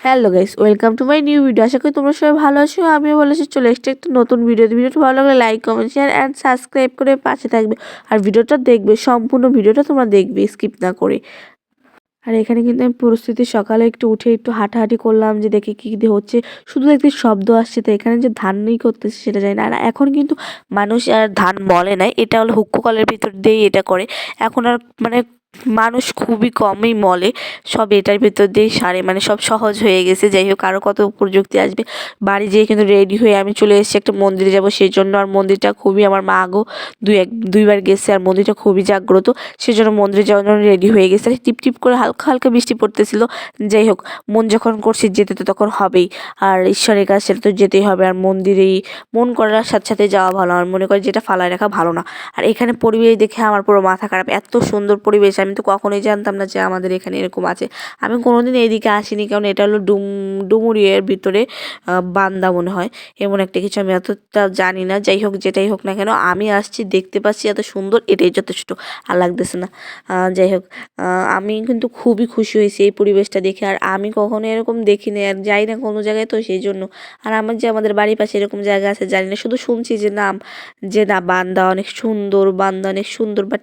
Hello guys welcome to my new video আশা করি তোমরা সবাই ভালো আছো। আমিও ভালো আছি। চলে এসছি একটা নতুন ভিডিও ভিডিওটা ভালো লাগলে like comment share and subscribe করে পাশে থাকবে। আর ভিডিওটা দেখবে, সম্পূর্ণ ভিডিওটা তোমরা দেখবে স্কিপ না করে। আর এখানে কিন্তু আমি পরিস্থিতি সকালে একটু উঠে একটু হাঁটাহাঁটি করলাম যে দেখি কী কী হচ্ছে। শুধু একটি শব্দ আসছে, তো এখানে যে ধান নেই করতেছে সেটা জানি না। আর এখন কিন্তু মানুষ আর ধান বলে নাই। এটা হলো হুক্কো কলের ভিতর দিয়েই এটা করে। এখন আর মানে মানুষ খুবই কমই মলে। সব এটার ভেতর দিয়েই সারে মানে সব সহজ হয়ে গেছে। যাই হোক আরও কত প্রযুক্তি আসবে। বাড়ি যেয়ে কিন্তু রেডি হয়ে আমি চলে এসেছি একটা মন্দিরে যাব। সেই জন্য আর মন্দিরটা খুবই আমার মা আগো দুই এক, দুইবার গেছে আর মন্দিরটা খুবই জাগ্রত। সেই জন্য মন্দিরে যাওয়ার জন্য রেডি হয়ে গেছে। আর টিপ টিপ করে হালকা হালকা বৃষ্টি পড়তেছিল। যাই হোক, মন যখন করছে যেতে তো তখন হবেই। আর ঈশ্বরের কাছে তো যেতেই হবে। আর মন্দিরেই মন করার সাথে সাথে যাওয়া ভালো। আর মনে করি যেটা ফালায় রাখা ভালো না। আর এখানে পরিবেশ দেখে আমার পুরো মাথা খারাপ। এত সুন্দর পরিবেশ আমি তো কখনোই জানতাম না যে আমাদের এখানে এরকম আছে। আমি কোনোদিন এইদিকে আসিনি, কারণ এটা হলো ডুম, ডুমুরিয়ার ভিতরে বান্দা মনে হয়। এমন একটা কিছু আমি এতটা জানি না। যাই হোক, যেটাই হোক না কেন, আমি আসছি, দেখতে পাচ্ছি এত সুন্দর, এটাই যথেষ্ট। আর লাগতেছে না। যাই হোক আমি কিন্তু খুবই খুশি হয়েছি এই পরিবেশটা দেখে। আর আমি কখনো এরকম দেখিনি, আর যাই না কোনো জায়গায় তো সেই জন্য। আর আমার যে আমাদের বাড়ির পাশে এরকম জায়গা আছে, জানি না, শুধু শুনছি যে নাম, যে না, বান্দা অনেক সুন্দর, বান্দা অনেক সুন্দর, বাট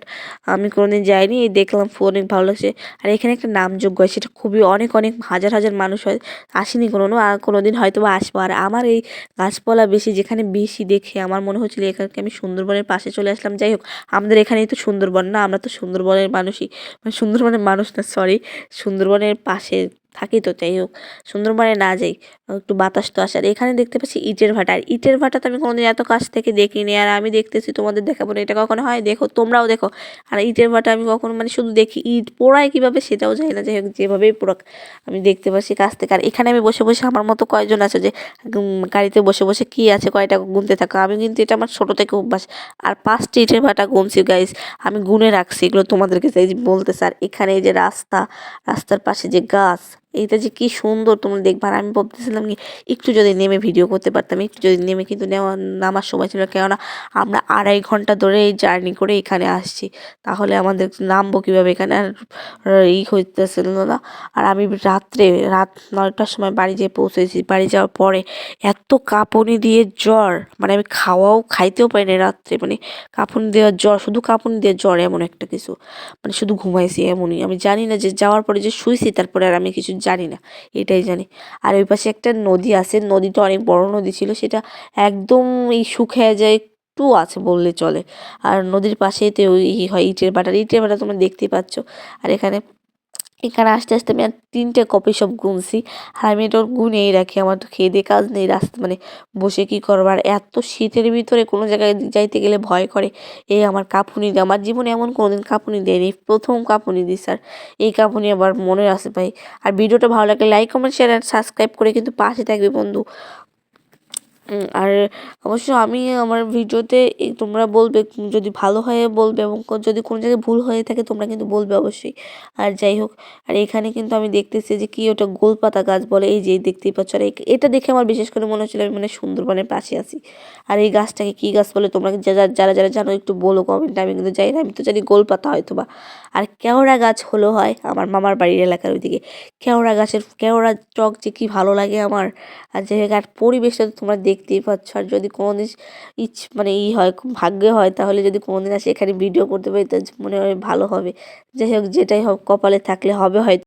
আমি কোনোদিন যাইনি, এই দেখলাম অনেক ভালো লাগছে। আর এখানে একটা নামযোগ্য হয় সেটা খুবই অনেক অনেক হাজার হাজার মানুষ হয়, আসেনি কোনো আর কোনো দিন হয়তো বা আসব। আর আমার এই গাছপালা বেশি যেখানে বেশি দেখে আমার মনে হচ্ছিল এখানকে আমি সুন্দরবনের পাশে চলে আসলাম। যাই হোক, আমাদের এখানেই তো সুন্দরবন না, আমরা তো সুন্দরবনের মানুষই মানে সুন্দরবনের মানুষ না সরি সুন্দরবনের পাশে থাকি তো, যাই হোক। সুন্দরবনে না যাই, একটু বাতাস তো আসে। আর এখানে দেখতে পাচ্ছি ইটের ভাটা। আর ইটের ভাটা তো আমি কোনোদিন এত কাছ থেকে দেখিনি। আর আমি দেখতেছি তোমাদের দেখাবো না, এটা কখনো হয়? দেখো, তোমরাও দেখো। আর ইটের ভাটা আমি কখনো মানে শুধু দেখি ইট পোড়ায় কীভাবে সেটাও জানি না। যাই হোক, যেভাবেই পোড়াক, আমি দেখতে পাচ্ছি কাছ থেকে। আর এখানে আমি বসে বসে আমার মতো কয়জন আছে যে গাড়িতে বসে বসে কী আছে কয়টা গুনতে থাকো। আমি কিন্তু এটা আমার ছোটো থেকে অভ্যাস। আর পাঁচটি ইটের ভাটা গুনছি গাইজ আমি গুনে রাখছি। এগুলো তোমাদেরকে বলতে স্যার, এখানে এই যে রাস্তা, রাস্তার পাশে যে গাছ এইটা যে কী সুন্দর তোমরা দেখবে। আর আমি ভাবতেছিলাম কি, একটু যদি নেমে ভিডিও করতে পারতাম, একটু যদি নেমে কিন্তু নেওয়া, নামার সময় ছিল। কেননা আমরা আড়াই ঘণ্টা ধরে এই জার্নি করে এখানে আসছি। তাহলে আমাদের নামবো কীভাবে এখানে? আর ই হইতেছিল না আর আমি রাত্রে, রাত নয়টার সময় বাড়ি যেয়ে পৌঁছেছি। বাড়ি যাওয়ার পরে এত কাঁপুনি দিয়ে জ্বর মানে আমি খাওয়াও খাইতেও পারি না রাত্রে। মানে কাঁপুনি দেওয়ার জ্বর, শুধু কাঁপুনি দিয়ে জ্বর এমন একটা কিছু। মানে শুধু ঘুমাইছি এমনই। আমি জানি না যে যাওয়ার পরে যে শুয়েছি তারপরে আর আমি কিছু জানি না, এটাই জানি। আর ওই পাশে একটা নদী আছে নদীটা অনেক বড় নদী ছিল, সেটা একদম এই শুকিয়ে যায়, একটু আছে বললে চলে। আর নদীর পাশেই তো ওই হয় ইটের বাটার ইটের বাটা তোমরা দেখতে পাচ্ছ। আর এখানে এখানে আসতে আসতে আমি আর তিনটে কপি সব গুনছি। আর আমি এটা গুনেই রাখি, আমার তো খেয়ে কাজ নেই রাস্তা মানে বসে কী করব? আর এত শীতের ভিতরে কোনো জায়গায় যাইতে গেলে ভয় করে। এই আমার কাঁপুনি দিয়ে আমার জীবনে এমন কোনো দিন কাঁপুনি দেয়নি প্রথম কাঁপুনি দিই স্যার এই কাঁপুনি আবার মনে আছে ভাই। আর ভিডিওটা ভালো লাগলে লাইক কমেন্ট শেয়ার আর সাবস্ক্রাইব করে কিন্তু পাশে থাকবে বন্ধু। আর অবশ্য আমি আমার ভিডিওতে তোমরা বলবে যদি ভালো হয় বলবে এবং যদি কোনো জায়গায় ভুল হয়ে থাকে, তোমরা কিন্তু বলবে অবশ্যই। আর যাই হোক, আর এখানে কিন্তু আমি দেখতেছি যে কি ওটা গোলপাতা গাছ বলে, এই যে দেখতেই পাচ্ছ। আর এটা দেখে আমার বিশেষ করে মনে হচ্ছিল আমি মানে সুন্দরবনের পাশে আছি। আর এই গাছটাকে কী গাছ বলে তোমরা যারা যারা যারা জানো, একটু বলো কমেন্টে আমি কিন্তু জানি না, আমি তো জানি গোলপাতা হয়তো বা আর কেওড়া গাছ হলো হয় আমার মামার বাড়ির এলাকার ওইদিকে। কেওড়া গাছের, কেওড়া টক যে কী ভালো লাগে আমার। আর যাই হোক, আর পরিবেশটা তোমরা দেখতেই পাচ্ছ। আর যদি কোনো দিন ইচ্ছ মানে ই হয় ভাগ্যে হয়, তাহলে যদি কোনো দিন আসে এখানে ভিডিও করতে পারি তো মনে হয় ভালো হবে। যাই হোক, যেটাই হোক, কপালে থাকলে হবে হয়তো।